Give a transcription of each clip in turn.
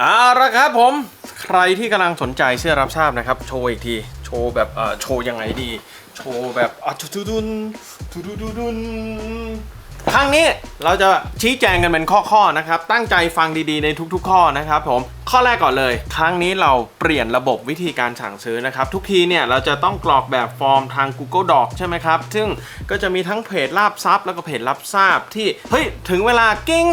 เอาละครับผมใครที่กำลังสนใจเสื้อรับทราบนะครับ โชว์อีกที โชว์แบบเอ่อโชว์ยังไงดี โชว์แบบอะทุทุดุนทุทุดุดุนครั้งนี้เราจะชี้แจงกันเป็นข้อๆนะครับ ตั้งใจฟังดีๆในทุกๆ ข้อนะครับผมข้อแรกก่อนเลย ครั้งนี้เราเปลี่ยนระบบวิธีการสั่งซื้อนะครับ ทุกทีเนี่ยเราจะต้องกรอกแบบฟอร์มทาง Google Doc ใช่ไหมครับ ซึ่งก็จะมีทั้งเพจรับทรัพย์แล้วก็เพจรับทราบที่เฮ้ยถึงเวลากิ้ง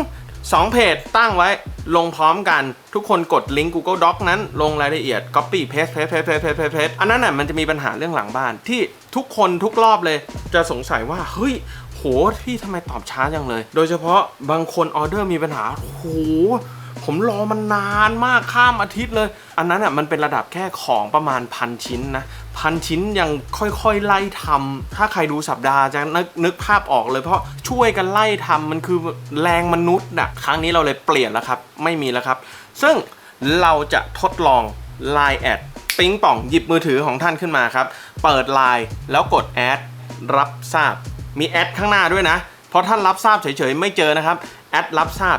สองเพจตั้งไว้ ลงพร้อมกันทุกคนกดลิงก์ Google Doc นั้นลงรายละเอียด Copy Paste Paste Paste Paste Paste Paste อันนั้นน่ะมันจะมีปัญหาเรื่องหลังบ้านที่ทุกคนทุกรอบเลย จะสงสัยว่า เฮ้ยโหพี่ทำไมตอบช้าจังเลย โดยเฉพาะบางคนออเดอร์มีปัญหาโห ผมรอมันนานมากข้ามอาทิตย์เลย อันนั้นอะมันเป็นระดับแค่ของประมาณพันชิ้นนะพันชิ้นยังค่อยๆไล่ทำถ้าใครดูสัปดาห์จะนึกนึกภาพออกเลยเพราะช่วยกันไล่ทำมันคือแรงมนุษย์นะครั้งนี้เราเลยเปลี่ยนแล้วครับ ไม่มีแล้วครับ ซึ่งเราจะทดลอง Line แอดปิ๊งป่องหยิบมือถือของท่านขึ้นมาครับ เปิด Line แล้วกดแอดรับทราบ มีแอดข้างหน้าด้วยนะ เพราะท่านรับทราบเฉยๆไม่เจอนะครับ แอดรับทราบ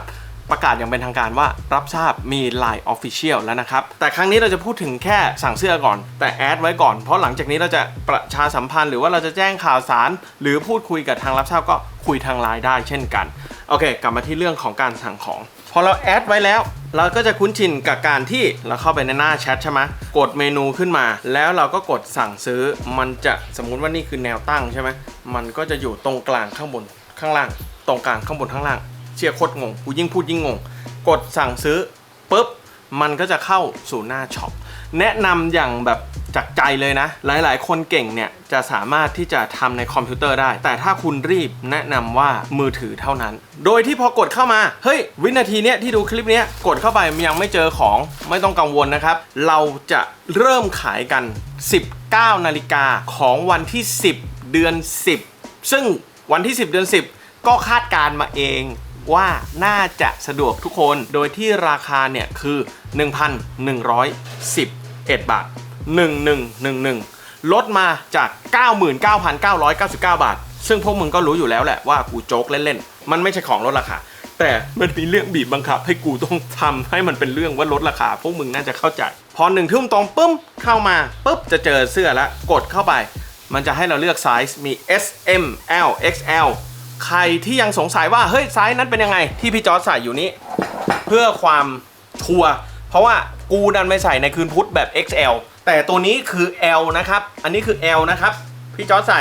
ประกาศอย่างเป็นทางการว่ารับทราบมี Line Official แล้วนะครับ แต่ครั้งนี้เราจะพูดถึงแค่สั่งเสื้อก่อน แต่แอดไว้ก่อนเพราะหลังจากนี้เราจะประชาสัมพันธ์หรือว่าเราจะแจ้งข่าวสาร หรือพูดคุยกับทางรับทราบก็คุยทางไลน์ได้เช่นกันโอเค กลับมาที่เรื่องของการสั่งของพอเราแอดไว้แล้ว เราก็จะคุ้นชินกับการที่เราเข้าไปในหน้าแชทใช่ไหมกดเมนูขึ้นมา แล้วเราก็กดสั่งซื้อ มันจะสมมุติว่านี่คือแนวตั้งใช่ไหมมันก็จะอยู่ตรงกลางข้างบนข้างล่าง ตรงกลางข้างบนข้างล่าง เชียร์โคตรงงกูยิ่งพูดยิ่งงง กดสั่งซื้อปุ๊บมันก็จะเข้าสู่หน้าช็อปแนะนำอย่างแบบจากใจเลยนะ หลายๆ คนเก่งเนี่ยจะสามารถที่จะทำในคอมพิวเตอร์ได้ แต่ถ้าคุณรีบแนะนำว่ามือถือเท่านั้น โดยที่พอกดเข้ามา เฮ้ย วินาทีเนี้ยที่ดูคลิปเนี้ยกดเข้าไปยังไม่เจอของไม่ต้องกังวลนะครับ เราจะเริ่มขายกัน 19 นาฬิกาของวันที่ 10 เดือน 10 ซึ่งวันที่ 10 เดือน 10 ก็คาดการมาเอง ว่าน่าจะสะดวกทุกคน โดยที่ราคาเนี่ยคือ 1,111 บาท 1111 ลดมาจาก 99,999 บาท ซึ่งพวกมึงก็รู้อยู่แล้วแหละว่ากูโจ๊กเล่นๆ มันไม่ใช่ของลดราคา แต่มันมีเรื่องบีบบังคับให้กูต้องทำให้มันเป็นเรื่องว่าลดราคา พวกมึงน่าจะเข้าใจ พอหนึ่งทุ่มตรงปึ้มเข้ามาปุ๊บจะเจอเสื้อแล้วกดเข้าไป มันจะให้เราเลือกไซส์มี S M L X L ใครที่ยังสงสัยว่าเฮ้ยไซส์นั้นเป็นยังไง ที่พี่จอร์จใส่อยู่นี้ เพื่อความชัวร์เพราะว่ากูดันไม่ใส่ในคืนพุธแบบ XL แต่ตัวนี้คือ L นะครับ อันนี้คือ L นะครับ พี่จอร์จใส่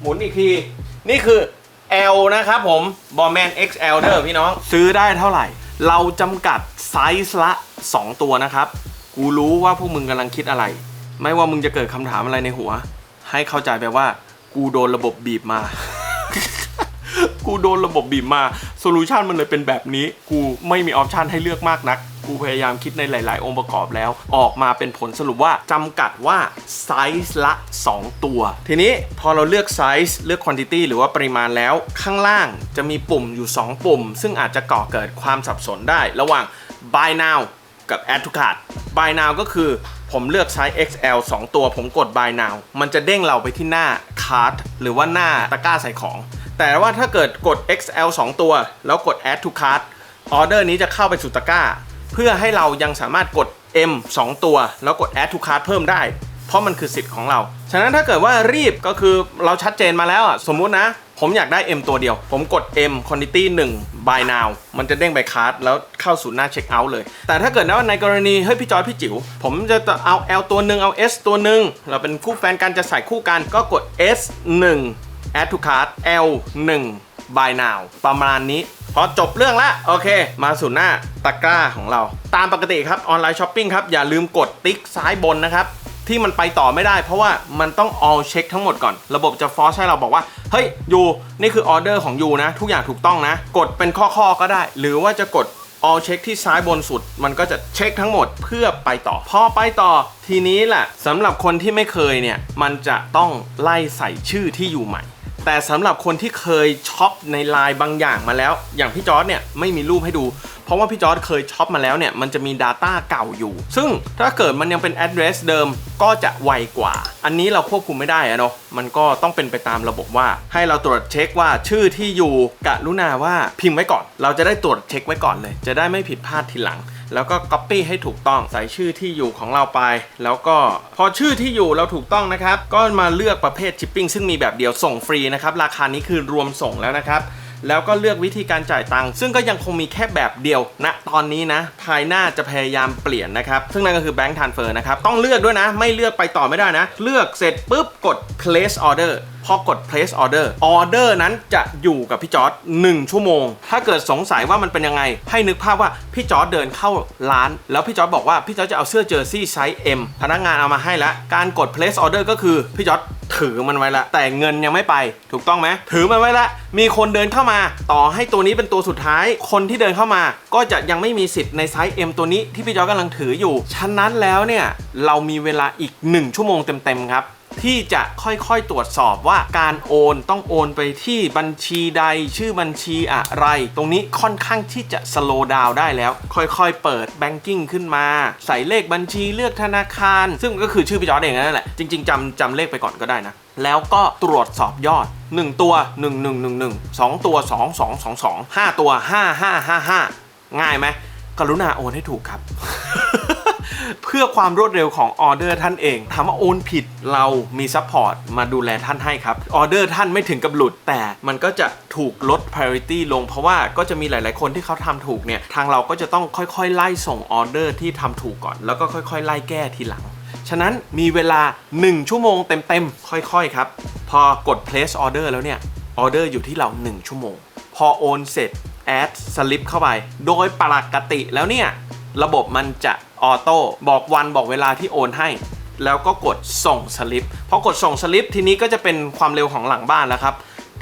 หมุนอีกที นี่คือ L นะครับผมบอแมน XL เด้อพี่น้อง ซื้อได้เท่าไหร่ เราจำกัดไซส์ละ 2 ตัวนะครับ กูรู้ว่าพวกมึงกำลังคิดอะไร ไม่ว่ามึงจะเกิดคำถามอะไรในหัว ให้เข้าใจไปว่ากูโดนระบบบีบมา กูโดนระบบบีบมาโซลูชันมันเลยเป็นแบบนี้ กูไม่มีออปชันให้เลือกมากนัก กูพยายามคิดในหลาย ๆ องค์ประกอบแล้ว ออกมาเป็นผลสรุปว่าจำกัดว่าไซส์ละ 2 ตัว ทีนี้พอเราเลือกไซส์เลือกควอนติตี้หรือว่าปริมาณแล้วข้างล่างจะมีปุ่มอยู่ 2 ปุ่ม ซึ่งอาจจะก่อเกิดความสับสนได้ ระหว่าง buy now กับ add to cart buy now ก็คือผมเลือกไซส์ XL 2 ตัว ผมกด buy now มันจะเด้งเราไปที่หน้า cart หรือว่าหน้าตะกร้าใส่ของ แต่ว่าถ้าเกิดกด XL 2 ตัว แล้วกด add to cart ออเดอร์นี้จะเข้าไปสู่ตะกร้า เพื่อให้เรายังสามารถกด M 2 ตัว แล้วกด add to cart เพิ่มได้ เพราะมันคือสิทธิ์ของเรา ฉะนั้นถ้าเกิดว่ารีบก็คือเราชัดเจนมาแล้วอะสมมุตินะ ผมอยากได้ M ตัวเดียว ผมกด M quantity 1 by now มันจะเด้งไปคาร์ดแล้วเข้าสู่หน้าเช็คเอาท์เลย แต่ถ้าเกิดว่าในกรณีเฮ้ยพี่จอยพี่จิ๋วผมจะเอา L ตัวหนึ่งเอา S ตัวหนึ่งเราเป็นคู่แฟนกันจะใส่คู่กันก็กด S 1 add to cart L 1 by now ประมาณนี้ พอจบเรื่องละโอเค มาสู่หน้าตะกร้าของเรา ตามปกติครับออนไลน์ช้อปปิ้งครับอย่าลืมกดติ๊กซ้ายบนนะครับที่มันไปต่อไม่ได้เพราะว่ามันต้อง all check ทั้งหมดก่อน ระบบจะฟอร์สให้เราบอกว่า เฮ้ยยูนี่คือออเดอร์ของยูนะ ทุกอย่างถูกต้องนะ กดเป็นข้อๆก็ได้ หรือว่าจะกด all check ที่ซ้ายบนสุด มันก็จะเช็คทั้งหมดเพื่อไปต่อ พอไปต่อทีนี้แหละสำหรับคนที่ไม่เคยเนี่ย มันจะต้องไล่ใส่ชื่อที่อยู่ใหม่ แต่สำหรับคนที่เคยช็อปในไลน์บางอย่างมาแล้ว อย่างพี่จอร์ดเนี่ยไม่มีรูปให้ดู เพราะว่าพี่จอร์ดเคยช็อปมาแล้วเนี่ยมันจะมี Data เก่าอยู่ ซึ่งถ้าเกิดมันยังเป็น address เดิมก็จะไวกว่า อันนี้เราควบคุมไม่ได้อะเนาะมันก็ต้องเป็นไปตามระบบว่า ให้เราตรวจเช็คว่าชื่อที่อยู่กะรุณาว่าพิมพ์ไว้ก่อน เราจะได้ตรวจเช็คไว้ก่อนเลย จะได้ไม่ผิดพลาดทีหลัง แล้วก็ Copy ให้ถูกต้องใส่ชื่อที่อยู่ของเราไป แล้วก็พอชื่อที่อยู่เราถูกต้องนะครับ ก็มาเลือกประเภท Shipping ซึ่งมีแบบเดียวส่งฟรีนะครับราคานี้คือรวมส่งแล้วนะครับแล้วก็เลือกวิธีการจ่ายตังค์ซึ่งก็ยังคงมีแค่แบบเดียวณตอนนี้นะ ภายหน้าจะพยายามเปลี่ยนนะครับ ซึ่งนั่นก็คือ Bank Transfer นะครับ ต้องเลือกด้วยนะ ไม่เลือกไปต่อไม่ได้นะ เลือกเสร็จปุ๊บกด place order พอกด place order order นั้นจะอยู่กับพี่จอร์ด1ชั่วโมง ถ้าเกิดสงสัยว่ามันเป็นยังไง ให้นึกภาพว่าพี่จอร์ดเดินเข้าร้าน แล้วพี่จอร์ดบอกว่าพี่จอร์ดจะเอาเสื้อเจอร์ซี่ไซส์ M พนักงานเอามาให้แล้วการกด place order ก็คือพี่จอร์ดถือมันไว้ละ แต่เงินยังไม่ไปถูกต้องไหมถือมันไว้ละ มีคนเดินเข้ามา ต่อให้ตัวนี้เป็นตัวสุดท้าย คนที่เดินเข้ามา ก็จะยังไม่มีสิทธิ์ในไซส์ M ตัวนี้ที่พี่จอร์ดกำลังถืออยู่ ฉะนั้นแล้วเนี่ยเรามีเวลาอีก 1 ชั่วโมงเต็มๆครับ ที่จะค่อยๆตรวจสอบว่าการโอนต้องโอนไปที่บัญชีใดชื่อบัญชีอะไร ตรงนี้ค่อนข้างที่จะสโลว์ดาวได้แล้ว ค่อยๆ เปิดแบงกิ้งขึ้นมา ใส่เลขบัญชีเลือกธนาคาร ซึ่งก็คือชื่อพี่จอร์ดเองนั่นแหละ จริง ๆจำจำเลขไปก่อนก็ได้นะ แล้วก็ตรวจสอบยอด 1 ตัว 1 1 1 1 2 ตัว 2 2 2 2 5 ตัว 5 5 5 5 ง่ายไหมกรุณาโอนให้ถูกครับ เพื่อความรวดเร็วของออเดอร์ท่านเองถามว่าโอนผิดเรามีซัพพอร์ตมาดูแลท่านให้ครับออเดอร์ท่านไม่ถึงกับหลุด แต่มันก็จะถูกลด priority ลงเพราะว่าก็จะมีหลาย ๆ คนที่เขาทำถูกเนี่ยทางเราก็จะต้องค่อย ๆ ไล่ส่งออเดอร์ที่ทำถูกก่อน แล้วก็ค่อย ๆ ไล่แก้ทีหลัง ฉะนั้นมีเวลา 1 ชั่วโมงเต็ม ๆ ค่อย ๆ ครับ พอกด place order แล้วเนี่ยออเดอร์อยู่ที่เรา 1 ชั่วโมง พอโอนเสร็จ add slip เข้าไป โดยปกติแล้วเนี่ย ระบบมันจะออโต้บอกวันบอกเวลาที่โอนให้ แล้วก็กดส่งสลิปพอกดส่งสลิปทีนี้ก็จะเป็นความเร็วของหลังบ้านแล้วครับ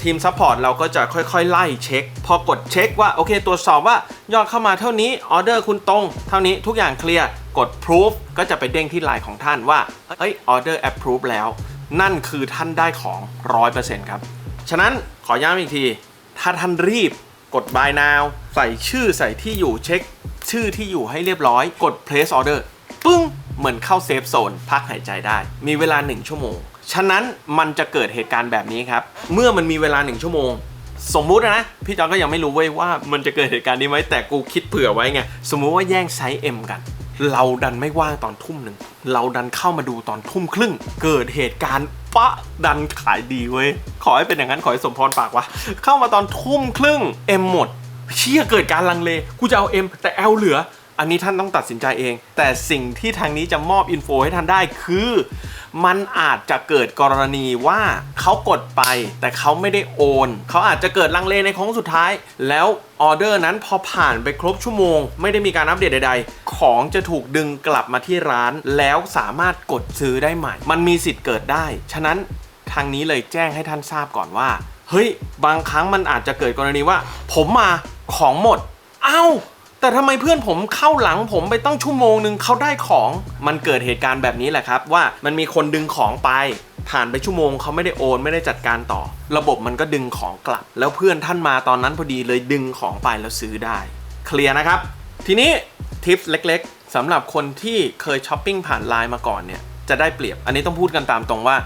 ทีมซัพพอร์ตเราก็จะค่อยๆ ไล่เช็ค พอกดเช็คว่า โอเคตรวจสอบว่ายอดเข้ามาเท่านี้ออเดอร์คุณตรง เท่านี้ทุกอย่างเคลียร์กด proof ก็จะไปเด้งที่ไลน์ของท่านว่าเฮ้ยออเดอร์ approve แล้ว นั่นคือท่านได้ของ 100%ครับ ฉะนั้นขอย้ำอีกที ถ้าท่านรีบกด buy now ใส่ชื่อใส่ที่อยู่เช็ค ชื่อที่อยู่ให้เรียบร้อย กด place order ปึ้ง เหมือนเข้าเซฟโซน พักหายใจได้ มีเวลา 1 ชั่วโมง ฉะนั้นมันจะเกิดเหตุการณ์แบบนี้ครับ เมื่อมันมีเวลา 1 ชั่วโมง สมมุตินะ พี่จอนก็ยังไม่รู้เว้ยว่ามันจะเกิดเหตุการณ์นี้ไหมแต่กูคิดเผื่อไว้ไง สมมุติว่าแย่งไซส์ M กันเราดันไม่ว่างตอนทุ่มหนึ่ง เราดันเข้ามาดูตอนทุ่มครึ่ง เกิดเหตุการณ์ปะดันขายดีเว้ย ขอให้เป็นอย่างนั้นขอให้สมพรปากวะ เข้ามาตอนทุ่มครึ่ง M หมด เชี่ยเกิดการลังเลกูจะเอา M แต่ L เหลือ อันนี้ท่านต้องตัดสินใจเอง แต่สิ่งที่ทางนี้จะมอบอินโฟให้ท่านได้คือ มันอาจจะเกิดกรณีว่าเขากดไป แต่เขาไม่ได้โอน เขาอาจจะเกิดลังเลในโค้งสุดท้าย แล้วออเดอร์นั้นพอผ่านไปครบชั่วโมง ไม่ได้มีการอัปเดตใด ๆ ของจะถูกดึงกลับมาที่ร้าน แล้วสามารถกดซื้อได้ใหม่ มันมีสิทธิ์เกิดได้ ฉะนั้นทางนี้เลยแจ้งให้ท่านทราบก่อนว่า เฮ้ย บางครั้งมันอาจจะเกิดกรณีว่า ผมมา ของหมด เอ้า แต่ทำไมเพื่อนผมเข้าหลังผมไปตั้งชั่วโมงหนึ่งเขาได้ของ มันเกิดเหตุการณ์แบบนี้แหละครับ ว่ามันมีคนดึงของไป ผ่านไปชั่วโมงเขาไม่ได้โอนไม่ได้จัดการต่อ ระบบมันก็ดึงของกลับ แล้วเพื่อนท่านมาตอนนั้นพอดีเลยดึงของไปแล้วซื้อได้ เคลียร์นะครับ ทีนี้ทิปเล็กๆสำหรับคนที่เคยช้อปปิ้งผ่านไลน์มาก่อนเนี่ยจะได้เปรียบ อันนี้ต้องพูดกันตามตรงว่า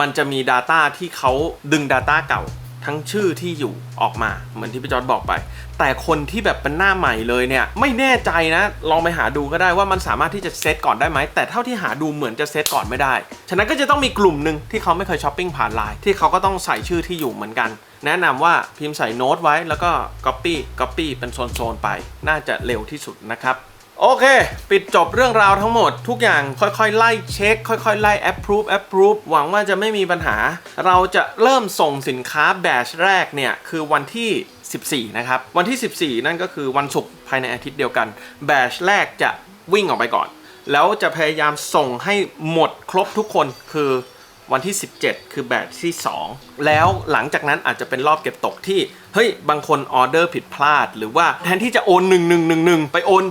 มันจะมี Data ที่เขาดึง Data เก่า ทั้งชื่อที่อยู่ออกมาเหมือนที่พี่จอร์ดบอกไป แต่คนที่แบบเป็นหน้าใหม่เลยเนี่ย ไม่แน่ใจนะ ลองไปหาดูก็ได้ว่ามันสามารถที่จะเซตก่อนได้ไหม แต่เท่าที่หาดูเหมือนจะเซตก่อนไม่ได้ ฉะนั้นก็จะต้องมีกลุ่มหนึ่งที่เขาไม่เคยช้อปปิ้งผ่านไลน์ที่เขาก็ต้องใส่ชื่อที่อยู่เหมือนกัน แนะนำว่าพิมพ์ใส่โน้ตไว้แล้วก็ Copy Copy เป็นโซนๆไป น่าจะเร็วที่สุดนะครับ โอเค ปิดจบเรื่องราวทั้งหมด ทุกอย่างค่อยๆ ไล่เช็ค ค่อยๆ ไล่ approve approve หวังว่าจะไม่มีปัญหา เราจะเริ่มส่งสินค้าแบชแรกเนี่ย คือวันที่ 14 นะครับ วันที่ 14 นั่นก็คือวันศุกร์ภายในอาทิตย์เดียวกัน แบชแรกจะวิ่งออกไปก่อน แล้วจะพยายามส่งให้หมดครบทุกคนคือ วันที่ 17 คือแบตที่ 2 แล้วหลังจากนั้นอาจจะเป็นรอบเก็บตกที่เฮ้ยบางคนออเดอร์ผิดพลาด หรือว่าแทนที่จะโอน 1111 ไปโอน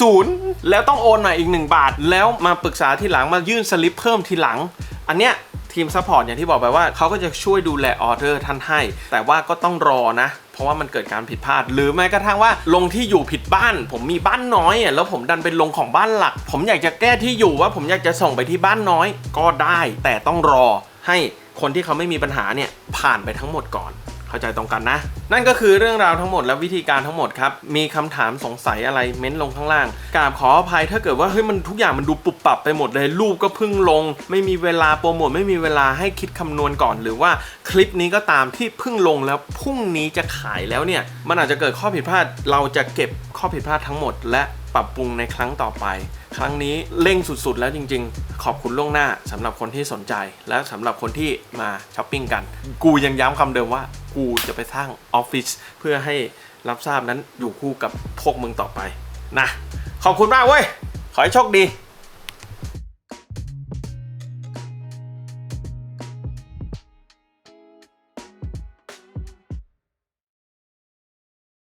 1110 แล้วต้องโอนมาอีก 1 บาท แล้วมาปรึกษาทีหลังมายื่นสลิปเพิ่มทีหลัง อันเนี้ย ทีมซัพพอร์ตอย่างที่บอกไปว่าเขาก็จะช่วยดูแลออเดอร์ท่านให้ แต่ว่าก็ต้องรอนะเพราะว่ามันเกิดการผิดพลาด หรือแม้กระทั่งว่าลงที่อยู่ผิดบ้าน ผมมีบ้านน้อยอะแล้วผมดันไปลงของบ้านหลัก ผมอยากจะแก้ที่อยู่ว่าผมอยากจะส่งไปที่บ้านน้อยก็ได้ แต่ต้องรอให้คนที่เขาไม่มีปัญหาเนี่ยผ่านไปทั้งหมดก่อน เข้าใจตรงกันนะ นั่นก็คือเรื่องราวทั้งหมดและวิธีการทั้งหมดครับ มีคำถามสงสัยอะไรเม้นลงข้างล่างกราบขออภัยถ้าเกิดว่าเฮ้ยมันทุกอย่างมันดูปุบปับไปหมดเลยรูปก็เพิ่งลง ไม่มีเวลาโปรโมทไม่มีเวลาให้คิดคำนวณก่อน หรือว่าคลิปนี้ก็ตามที่เพิ่งลงแล้วพรุ่งนี้จะขายแล้วเนี่ยมันอาจจะเกิดข้อผิดพลาดเราจะเก็บข้อผิดพลาดทั้งหมด และปรับปรุงในครั้งต่อไป ครั้งนี้เร่งสุดๆ แล้วจริง ๆ ขอบคุณล่วงหน้าสำหรับคนที่สนใจ และสำหรับคนที่มาช้อปปิ้งกัน กูยังย้ำคำเดิมว่า กูจะไปสร้างออฟฟิศเพื่อให้รับทราบนั้นอยู่คู่กับพวกมึงต่อไปนะขอบคุณมากเว้ยขอให้โชคดี